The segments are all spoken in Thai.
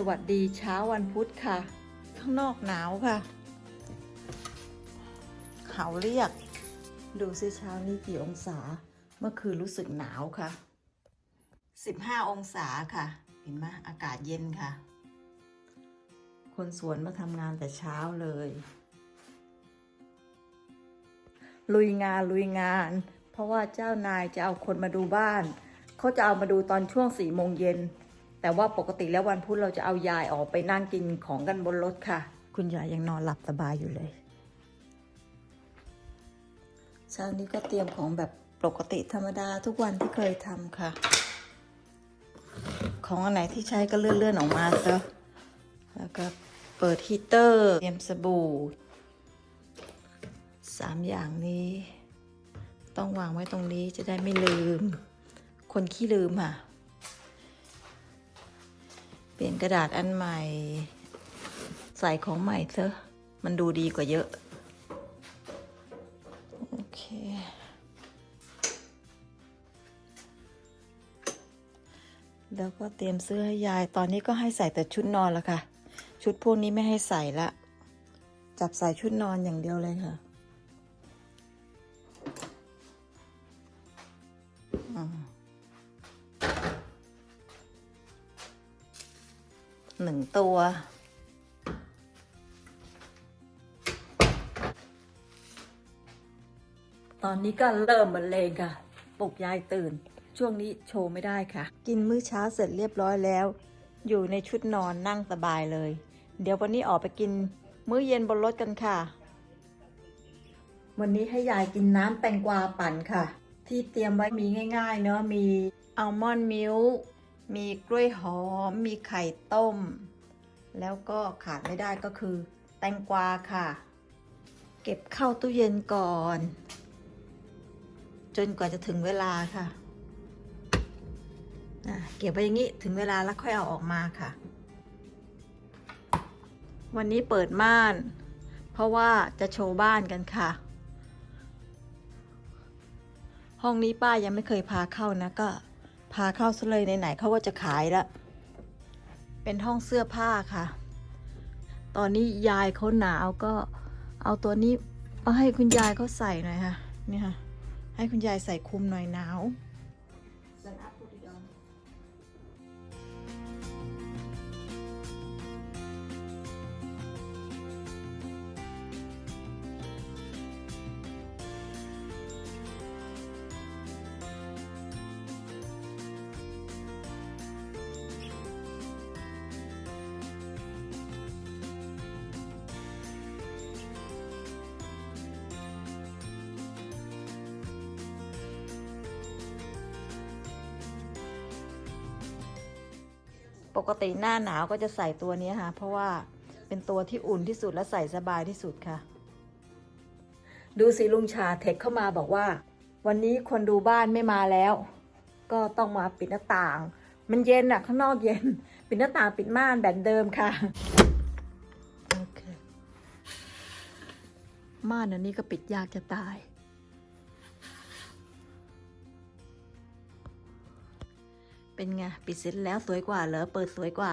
สวัสดีเช้าวันพุธค่ะ ข้างนอกหนาวค่ะ เขาเรียก ดูซิเช้านี้กี่องศา เมื่อคืนรู้สึกหนาวค่ะ 15 องศาค่ะ เห็นไหมอากาศเย็นค่ะ คนสวนมาทำงานแต่เช้าเลย ลุยงานลุยงาน เพราะว่าเจ้านายจะเอาคนมาดูบ้าน เขาจะเอามาดูตอนช่วงสี่โมงเย็น แต่ว่าปกติแล้ววันพุธเราจะเอายายออกไปนั่งกินของกันบนรถค่ะ คุณยายยังนอนหลับสบายอยู่เลยเช้านี้ก็เตรียมของแบบปกติธรรมดาทุกวันที่เคยทำค่ะ ของอันไหนที่ใช้ก็เลื่อนๆออกมาซะแล้วก็เปิดฮีตเตอร์ เตรียมสบู่สามอย่างนี้ ต้องวางไว้ตรงนี้จะได้ไม่ลืม คนขี้ลืมค่ะ เปลี่ยนกระดาษอันใหม่ ใส่ของใหม่เถอะมันดูดีกว่าเยอะ โอเค แล้วก็เตรียมเสื้อให้ยายตอนนี้ก็ให้ใส่แต่ชุดนอนแล้วค่ะ ชุดพวกนี้ไม่ให้ใส่ละ จับใส่ชุดนอนอย่างเดียวเลยค่ะ งตัว ตอนนี้ก็เริ่มบรรเลงค่ะ ปลุกยายตื่น ช่วงนี้โชว์ไม่ได้ค่ะ กินมื้อเช้าเสร็จเรียบร้อยแล้ว อยู่ในชุดนอนนั่งสบายเลย เดี๋ยววันนี้ออกไปกินมื้อเย็นบนรถกันค่ะ วันนี้ให้ยายกินน้ำแตงกวาปั่นค่ะ ที่เตรียมไว้มีง่าย ๆ เนาะมีอัลมอนด์มิลค์ มีกล้วยหอม มีไข่ต้ม แล้วก็ขาดไม่ได้ก็คือ แตงกวาค่ะ เก็บเข้าตู้เย็นก่อน จนกว่าจะถึงเวลาค่ะเก็บไว้อย่างนี้ถึงเวลาแล้วค่อยเอาออกมาค่ะ วันนี้เปิดม่าน เพราะว่าจะโชว์บ้านกันค่ะ ห้องนี้ป้ายังไม่เคยพาเข้านะก็ พาเข้าซะเลยไหนๆเขาก็จะขายแล้วเป็นห้องเสื้อผ้าค่ะ ตอนนี้ยายเขาหนาวก็เอาตัวนี้มาให้คุณยายเขาใส่หน่อยค่ะ นี่ค่ะ ให้คุณยายใส่คลุมหน่อยหนาว ปกติหน้าหนาวก็จะใส่ตัวนี้ค่ะ เพราะว่าเป็นตัวที่อุ่นที่สุดและใส่สบายที่สุดค่ะ ดูสิลุงชาเทคเข้ามาบอกว่า วันนี้คนดูบ้านไม่มาแล้ว ก็ต้องมาปิดหน้าต่าง มันเย็นอะข้างนอกเย็น ปิดหน้าต่างปิดม่านแบบเดิมค่ะโอเคม่านอันนี้ก็ปิดยากจะตาย เป็นไง ปิดเสร็จแล้วสวยกว่าเหรอเปิดสวยกว่า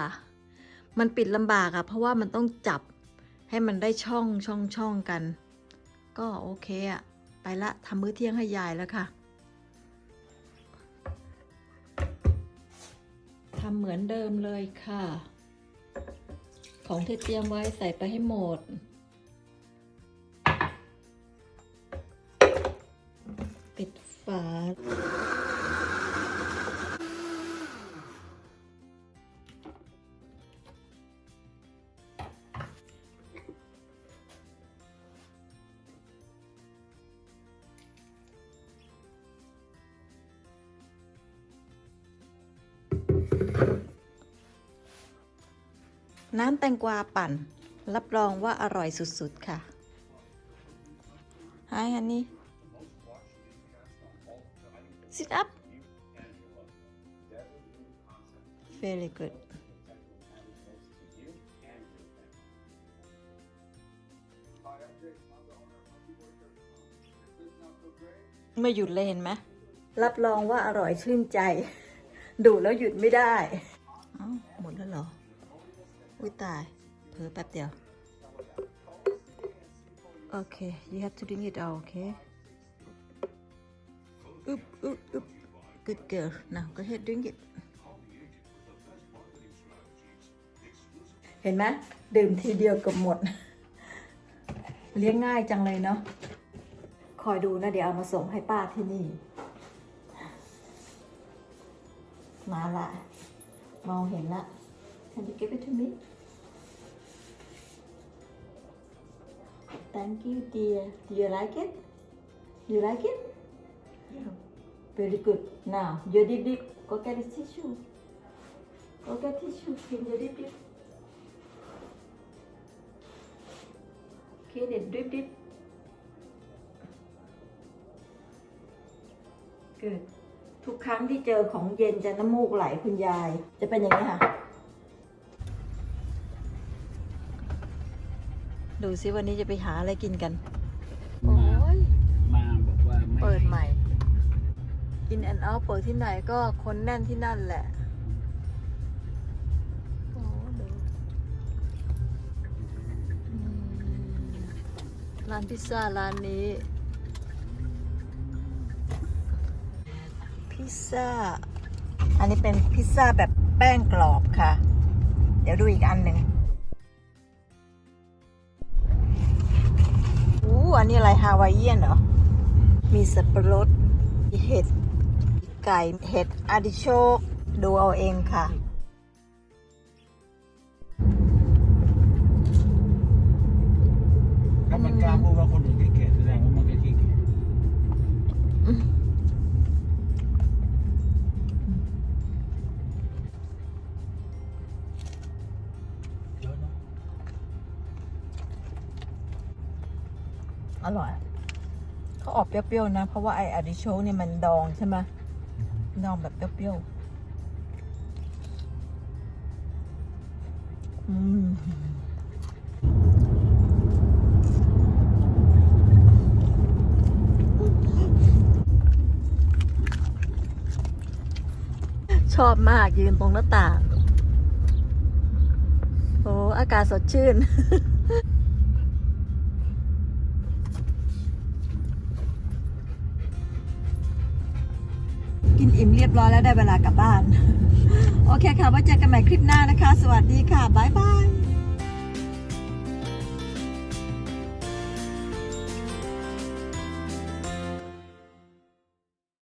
มันปิดลำบากอะเพราะว่ามันต้องจับให้มันได้ช่องช่องช่องกัน ก็โอเคอะไปละทำมื้อเที่ยงให้ยายแล้วค่ะทำเหมือนเดิมเลยค่ะ ของที่เตรียมไว้ใส่ไปให้หมดปิดฝา น้ำแตงกวาปั่น รับรองว่าอร่อยสุดๆ ค่ะ Hi honey sit up very good ไม่หยุดเลยเห็นไหมรับรองว่าอร่อยชื่นใจ ดูแล้วหยุดไม่ได้ อุ้ยตายเผลอแป๊บเดียว โอเค you have to drink it out okay อึบอึบอึบ good girl now go ahead drink it เห็นไหมดื่มทีเดียวกับหมด เลี้ยงง่ายจังเลยเนาะคอยดูนะเดี๋ยวเอามาส่งให้ป้าที่นี่ มาละมองเห็นละ Can you give it to me Thank you dear Do you like it You like it Yeah Very good Now you dip dip Go get a tissue Go get tissue Clean your dip dip Clean it dip dip Good ทุกครั้งที่เจอของเย็นจะน้ำมูกไหลคุณยาย จะเป็นอย่างนี้ค่ะ ดูซิวันนี้จะไปหาอะไรกินกัน โอ้ยมาบอกว่าไม่เปิดใหม่ กินแอนเอาเปิดที่ไหนก็คนแน่นที่นั่นแหละโอ้ดูอืมร้านพิซซ่าร้านนี้ พิซซ่า อันนี้เป็นพิซซ่าแบบแป้งกรอบค่ะ เดี๋ยวดูอีกอันหนึ่ง อันนี้อะไรฮาวายเอียนเหรอ มีสับปะรดมีเห็ดมีไก่เห็ดอาร์ติโชกดูเอาเองค่ะถ้ามันกล้าพูดว่าคนอื่น อร่อยเขาออกเปรี้ยวๆนะ เพราะว่าไออาร์ติโชกเนี่ยมันดองใช่ไหมดองแบบเปรี้ยวๆอืมชอบมากยืนตรงหน้าต่าง โอ้ อากาศสดชื่น กินอิ่มเรียบร้อยแล้วได้เวลากลับบ้าน โอเคค่ะไว้เจอกันใหม่คลิปหน้านะคะ สวัสดีค่ะ บ๊ายบาย